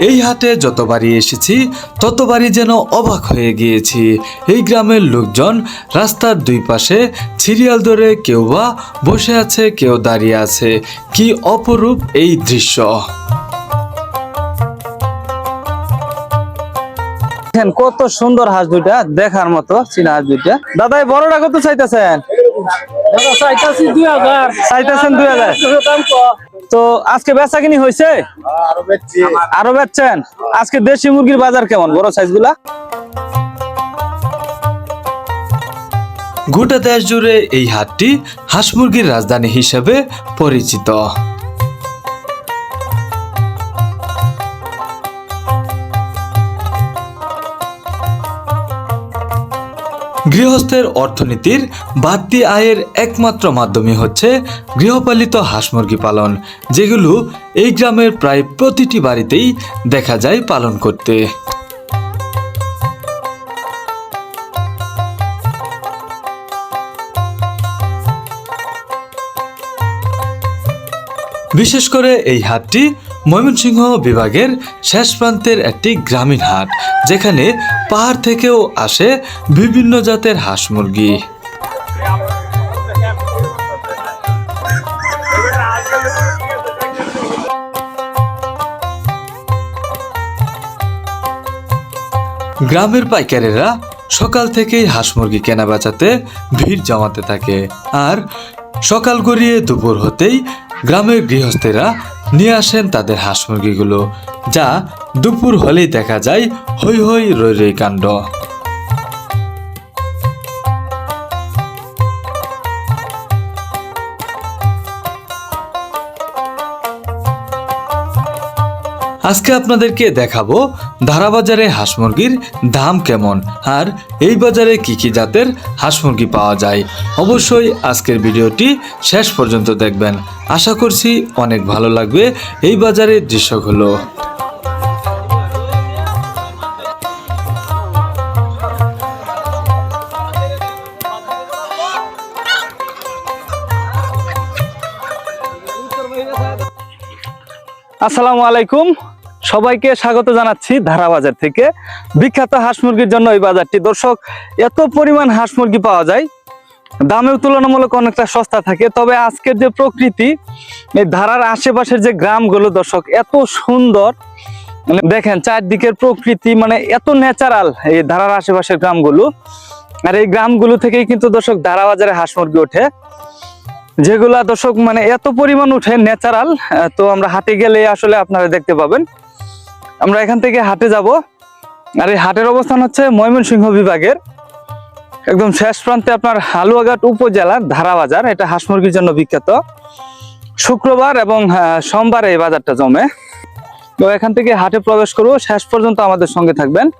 এই হাটে যতবারই এসেছি, ততবারই যেন অবাক হয়ে গিয়েছি। এই গ্রামের লোকজন রাস্তার দুই পাশে সিরিয়াল ধরে কেউ বা বসে আছে, কেউ দাঁড়িয়ে আছে। কি অপরূপ এই দৃশ্য! দেখেন, কত সুন্দর হাঁস দুইটা, দেখার মতো চীনা হাঁস দুইটা। দাদা বড়টা কত চাইতেছেন? চাইতেছেন দুই হাজার। তো আজকে বেচা কিনি হয়েছে আরও বেচছেন। আজকে দেশি মুরগির বাজার কেমন? বড় সাইজগুলা গোটা দেশ জুড়ে এই হাটটি হাঁস মুরগির রাজধানী হিসেবে পরিচিত। গৃহস্থের অর্থনীতির বাড়তি আয়ের একমাত্র মাধ্যমই হচ্ছে গৃহপালিত হাঁস মুরগি পালন, যেগুলো এই গ্রামের প্রায় প্রতিটি বাড়িতেই দেখা যায় পালন করতে। বিশেষ করে এই হাটটি ময়মনসিংহ বিভাগের শেষ প্রান্তের একটি গ্রামীণ হাট, যেখানে পাহাড় থেকেও আসে বিভিন্ন জাতের হাঁস মুরগি। গ্রামের পাইকারেরা সকাল থেকেই হাঁস মুরগি কেনা বেচাতে ভিড় জমাতে থাকে। আর সকাল গড়িয়ে দুপুর হতেই গ্রামের গৃহস্থেরা নিয়ে আসেন তাদের হাঁস মুরগিগুলো, যা দুপুর হলেই দেখা যায় হৈ হৈ রৈ রৈ কাণ্ড। আজকে আপনাদেরকে দেখাবো ধারাবাজারে হাঁস মুরগির দাম কেমন? আর এই বাজারে কি কি জাতের হাঁস মুরগি পাওয়া যায়? অবশ্যই আজকের ভিডিওটি শেষ পর্যন্ত দেখবেন। আশা করছি অনেক ভালো লাগবে এই বাজারের দৃশ্যগুলো। আসসালামু আলাইকুম। সবাইকে স্বাগত জানাচ্ছি ধারা বাজার থেকে। বিখ্যাত হাঁস মুরগির জন্য এই বাজারটি। দর্শক, এত পরিমাণ হাঁস মুরগি পাওয়া যায়, দামেও তুলনামূলক অনেকটা সস্তা থাকে। তবে আজকের যে প্রকৃতি, এই ধারার আশেপাশের যে গ্রামগুলো, দর্শক, এত সুন্দর। মানে দেখেন, চারদিকের প্রকৃতি মানে এত ন্যাচারাল এই ধারার আশেপাশের গ্রামগুলো। আর এই গ্রামগুলো থেকেই কিন্তু, দর্শক ধারা বাজারে হাঁস মুরগি ওঠে। যেগুলা, দর্শক মানে এত পরিমাণ উঠে ন্যাচারাল তো আমরা হাটে গেলে আসলে আপনারা দেখতে পাবেন। আমরা এখান থেকে হাটে যাব। আর এই হাটের অবস্থান হচ্ছে ময়মনসিংহ বিভাগের। একদম শেষ প্রান্তে আপনার হালুয়াঘাট উপজেলার ধারাবাজার। এটা হাঁস মুরগির জন্য বিখ্যাত। শুক্রবার এবং সোমবারে এই বাজারটা জমে। তো এখান থেকে হাটে প্রবেশ করব। শেষ পর্যন্ত আমাদের সঙ্গে থাকবেন।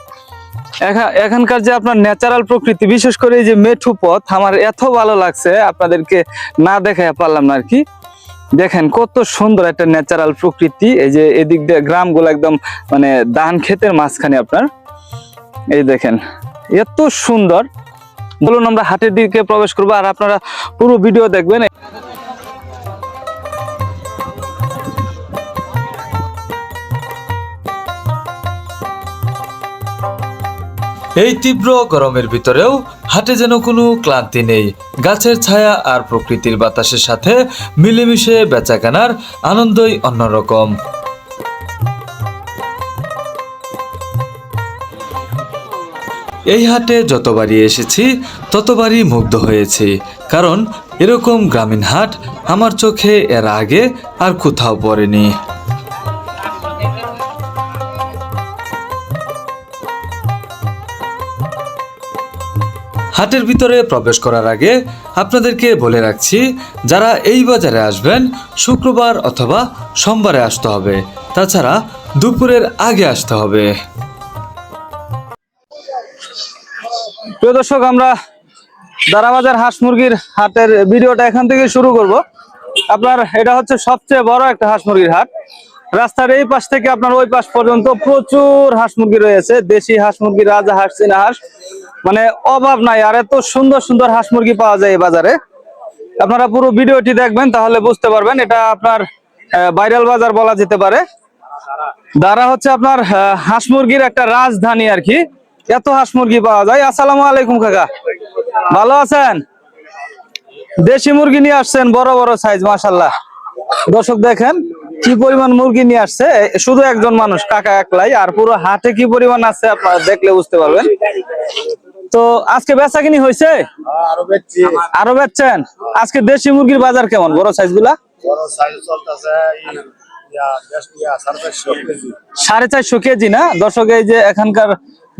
এখা- এখানকার যে আপনার ন্যাচারাল প্রকৃতি, বিশেষ করে এই যে মেঠু পথ, আমার এত ভালো লাগছে। আপনাদেরকে না দেখাই পারলাম না আর কি। দেখেন কত সুন্দর একটা ন্যাচারাল প্রকৃতি। এই যে এদিক দিয়ে গ্রামগুলো একদম মানে ধান ক্ষেতের মাঝখানে আপনার। এই দেখেন, এত সুন্দর। বলুন আমরা হাটের দিকে প্রবেশ করব আর আপনারা পুরো ভিডিও দেখবেন। এই তীব্র গরমের ভিতরেও হাটে যেন কোনো ক্লান্তি নেই। গাছের ছায়া আর প্রকৃতির বাতাসের সাথে মিলেমিশে বেচাকেনার আনন্দই অন্যরকম। এই হাটে যতবারই এসেছি, ততবারই মুগ্ধ হয়েছি। কারণ এরকম গ্রামীণ হাট আমার চোখে এর আগে আর কোথাও পড়েনি। হাটের ভিতরে প্রবেশ করার আগে আপনাদেরকে বলে রাখছি, যারা এই বাজারে আসবেন, শুক্রবার অথবা সোমবারে আসতে হবে। তাছাড়া দুপুরের আগে আসতে হবে। প্রিয় দর্শক, আমরা দারাবাজার হাঁস মুরগির হাটের ভিডিওটা এখান থেকে শুরু করব। আপনার, এটা হচ্ছে সবচেয়ে বড় একটা হাঁস মুরগির হাট। রাস্তার এই পাশ থেকে আপনার ওই পাশ পর্যন্ত প্রচুর হাঁস মুরগি রয়েছে। দেশি হাঁস মুরগি, রাজা হাঁস, চীনা হাঁস। মানে অভাব নাই, আর এত সুন্দর সুন্দর হাঁস মুরগি পাওয়া যায় এই বাজারে। আপনারা পুরো ভিডিওটি দেখবেন, তাহলে বুঝতে পারবেন এটা আপনার ভাইরাল বাজার বলা যেতে পারে। দ্বারা হচ্ছে আপনার হাঁস মুরগির একটা রাজধানী আর কি। এত হাঁস মুরগি পাওয়া যায়। আসসালামু আলাইকুম কাকা। ভালো আছেন? দেশি মুরগি নিয়ে আসছেন, বড় বড় সাইজ মাশাল্লাহ দর্শক দেখেন, কি পরিমাণ মুরগি নিয়ে আসছে। শুধু একজন মানুষ, কাকা একলাই, আর পুরো হাটে কি পরিমাণ আছে আপনারা দেখলে বুঝতে পারবেন। তো আজকে বেচা কিনি হয়েছে? আরও বেচছি। বেচছেন? আজকে দেশি মুরগির বাজার কেমন? বড় সাইজগুলা সাড়ে চারশো কেজি। না? দর্শক এই যে এখানকার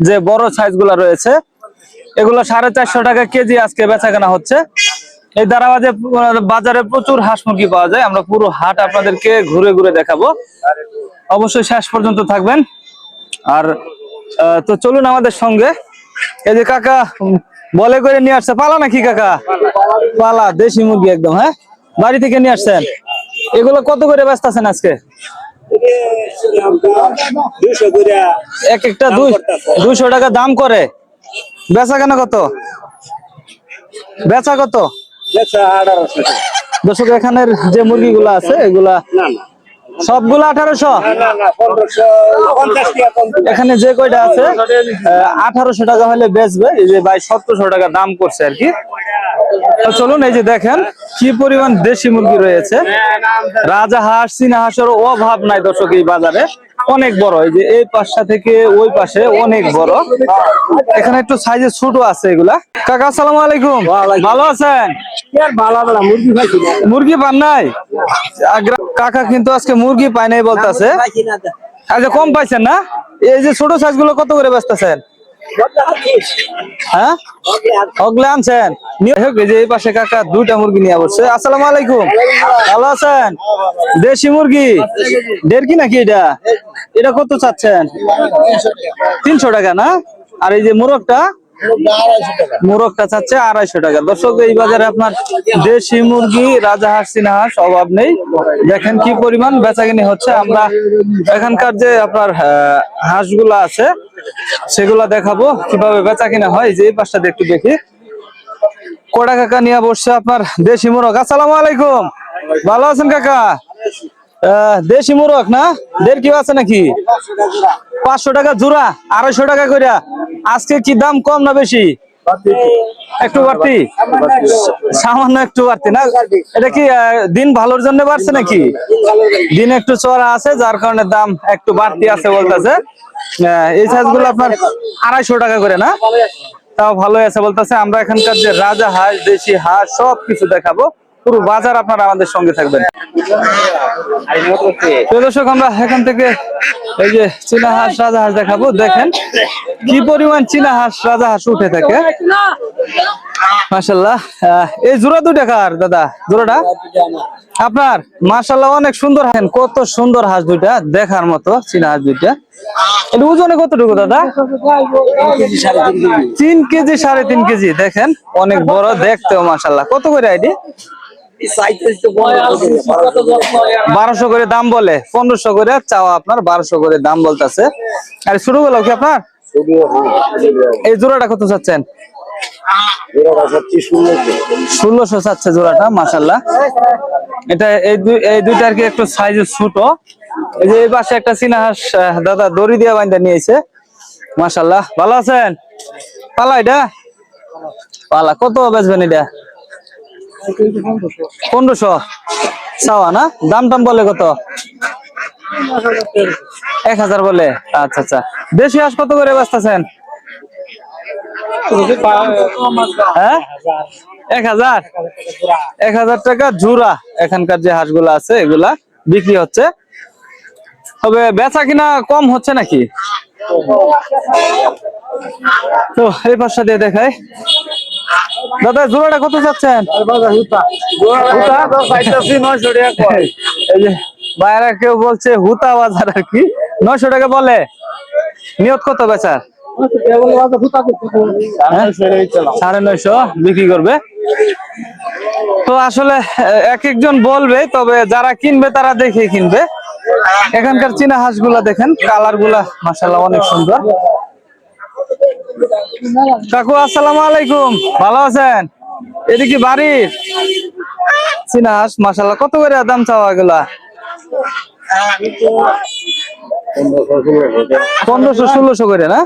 যে বড় সাইজগুলা রয়েছে এগুলো সাড়ে চারশো টাকা কেজি আজকে বেচা কেনা হচ্ছে। এই দারাবাজে বাজারে প্রচুর হাঁস মুরগি পাওয়া যায়। আমরা পুরো হাট আপনাদেরকে ঘুরে ঘুরে দেখাবো। অবশ্যই শেষ পর্যন্ত থাকবেন। আর তো চলুন আমাদের সঙ্গে। এই যে কাকা বলে করে নিয়ে আসছে। পালা নাকি কাকা? পালা দেশি মুরগি একদম হ্যাঁ? বাড়ি থেকে নিয়ে আসছেন। এগুলো কত করে ব্যস্ত আছেন আজকে? এক একটা দুই দুইশো টাকা দাম করে। বেচা কেন কত? বেচা কত? দর্শক এখানের যে মুরগিগুলো আছে এগুলা সবগুলো আঠারোশো। এখানে যে কয়টা আছে? আঠারোশো টাকা হলে বেচবে। এই যে ভাই সতেরোশো টাকা দাম করছে আর কি। চলুন এই যে দেখেন কি পরিমাণ দেশি মুরগি রয়েছে। রাজা হাঁস চীনা হাঁসের অভাব নাই দর্শক এই বাজারে। অনেক বড় এই যে এই পাশটা থেকে ওই পাশে অনেক বড়। এখানে একটু সাইজে ছোট আছে এগুলা। কাকা আসসালামু আলাইকুম। ভালো আছেন? মুরগি পান নাই? কাকা কিন্তু আজকে মুরগি পায় নাই বলতেছে। আচ্ছা কম পাইছেন না? এই যে ছোট সাইজগুলো কত করে বেচতেছেন? হ্যাঁ? যে এই পাশে কাকা দুইটা মুরগি নিয়ে আসসালামু আলাইকুম। দেশি মুরগি? দেড় কি নাকি এটা? এটা কত চাচ্ছেন? তিনশো টাকা না? আর এই যে মোরগটা? মোরগটা চাচ্ছে আড়াইশো টাকা। দর্শক, এই বাজারে আপনার দেশি মুরগি, রাজা হাঁস, চীনা অভাব নেই। দেখেন কি পরিমাণ বেচাকিনি হচ্ছে। আমরা এখানকার যে আপনার হাঁসগুলো আছে, সেগুলা দেখাবো কীভাবে বেচা কিনা হয়। যে এই পাশটা একটু দেখি। কোড়া কাকা নিয়ে বসছে আপনার দেশি মোরগ। আসসালামু আলাইকুম। ভালো আছেন কাকা? দেশি মোরগ না? দেড় কি আছে নাকি? পাঁচশো টাকা জোড়া, আড়াইশো টাকা কইরা। আজকে কি দাম কম না বেশি? একটু বাড়তি? সামান্য একটু বাড়তি না? এটা কি দিন ভালোর জন্য বাড়ছে নাকি? দিন একটু চড়া আছে, যার কারণে দাম একটু বাড়তি আছে বলতেছে। এই সাইজগুলো আপনার আড়াইশো টাকা করে না? তাও ভালোই আছে বলতেছে। আমরা এখানকার যে রাজা হাঁস, দেশি হাঁস সব কিছু দেখাবো। পুরো বাজার আপনারা আমাদের সঙ্গে থাকবেন। দর্শক, আমরা এখান থেকে এই যে চীনা হাঁস, রাজা হাঁস দেখাবো। দেখেন কি পরিমাণ চীনা হাঁস, রাজা হাঁস উঠে থাকে। মাসাল্লাহ এই জোড়া দুই টাকার দাদা? জোড়াটা? আপনার? মাসাল্লাহ অনেক সুন্দর হাঁস। কত সুন্দর হাঁস দুইটা দেখার মতো চীনা হাঁস দুইটা। এটা ওজনে কতটুকু দাদা? তিন কেজি সাড়ে তিন কেজি। দেখেন, অনেক বড়, দেখতেও মাসাল্লাহ কত করে আইডি? বারোশো করে দাম বলে পনেরোশো করে চাওয়া আপনার বারোশো করে দাম বলতেছে। আর শুরু হলো কি আপনার? এই জোড়াটা কত চাচ্ছেন? ষোলোশো। চাচ্ছে জোড়াটা মাসাল্লাহ এটা এই দুই এই দুইটা আর কি একটু সাইজে ছোট। এই যে এই পাশে একটা চীনা হাঁস আহ, দাদা দড়ি দিয়ে বাইন্দা নিয়েছে। মাসাল্লাহ ভালো আছেন? পালা এটা? পালা কত বেচবেন এটা? পনেরোশো। চাওয়া না? দাম টাম বলে কত? এক হাজার বলে। আচ্ছা আচ্ছা। দেশি হাঁস কত করে বেচতেছেন? হ্যাঁ? এক হাজার? এক হাজার টাকা জোড়া এখানকার যে হাঁসগুলো আছে, এগুলা বিক্রি হচ্ছে। তবে বেচা কিনা কম হচ্ছে নাকি? তো, এই পাশটা দিয়ে দেখাই। দাদা, জোড়াটা কত চাচ্ছেন বাইরে কেউ বলছে হুতা বাজার আর কি। নয়শো টাকা বলে। নিয়ত কত বেচার হ্যাঁ? সাড়ে নয়শো বিক্রি করবে। তো আসলে, এক একজন বলবে, তবে যারা কিনবে তারা দেখে কিনবে। এখানকার চীনা হাঁসগুলা দেখেন কালারগুলা মাসাল্লাহ অনেক সুন্দর। কাকু আসসালামু আলাইকুম। ভালো আছেন? এদিকে বাড়ির চীনা হাঁস মাসাল্লাহ কত করে দাম চাওয়া এগুলা? পনেরোশো ষোলোশো করে না?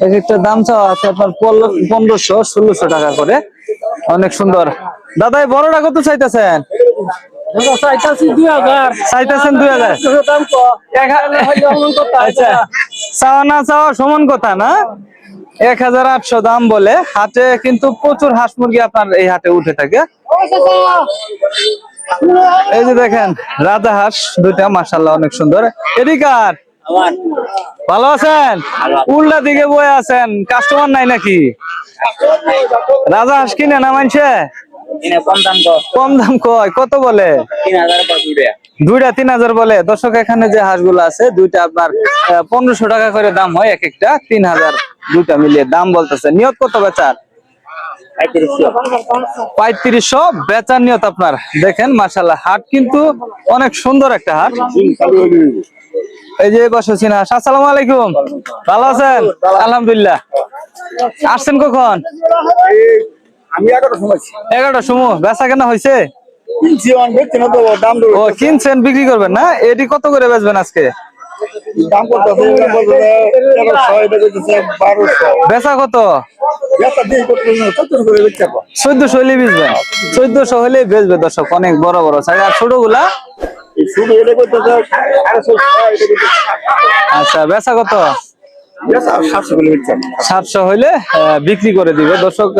এক একটা দাম চাওয়া আছে আপনার পনেরো- পনেরোশো ষোলোশো টাকা করে। অনেক সুন্দর। দাদা এই বড়টা কত চাইতেছেন? চাইতেছেন দুই হাজার? আচ্ছা। চাওয়া না চাওয়া সমান কথা না? এক হাজার আটশো দাম বলে হাটে কিন্তু প্রচুর হাঁস মুরগি আপনার এই হাটে উঠে থাকে। এই যে দেখেন রাজা হাঁস দুইটা মাসাল্লাহ অনেক সুন্দর। এদিকার ভালো আছেন? উল্টা দিকে বয়ে আছেন। কাস্টমার নাই নাকি? রাজা হাঁস কিনে না মানছে? কম দাম কয়? কত বলে? দুইটা তিন হাজার বলে। দর্শক এখানে যে হাঁসগুলো আছে দুইটা আপনার পনেরোশো টাকা করে দাম হয় এক একটা। তিন হাজার দুইটা মিলিয়ে দাম বলতেছে। নিয়ত কত বেচার? পঁয়ত্রিশশো। বেচার নিয়ত আপনার। দেখেন মাসাল্লাহ হাট কিন্তু অনেক সুন্দর একটা হাট। এই যে বসে চিনা আসসালামু আলাইকুম। ভালো আছেন? আলহামদুলিল্লাহ। আসছেন কখন? আমি এগারো সময় এগারোটার সময়। বেচা কেনা হয়েছে ও কিনছেন বিক্রি করবেন না? এটি কত করে বেচবেন আজকে? দাম বারোশো। বেচা কত? চোদ্দশো হলে বেচবেন। চোদ্দশো হলে বেচবে দর্শক অনেক বড় বড় সাইজ আর ছোটগুলা আচ্ছা বেচা কত? সাতশো হইলে বিক্রি করে দিবে। দর্শক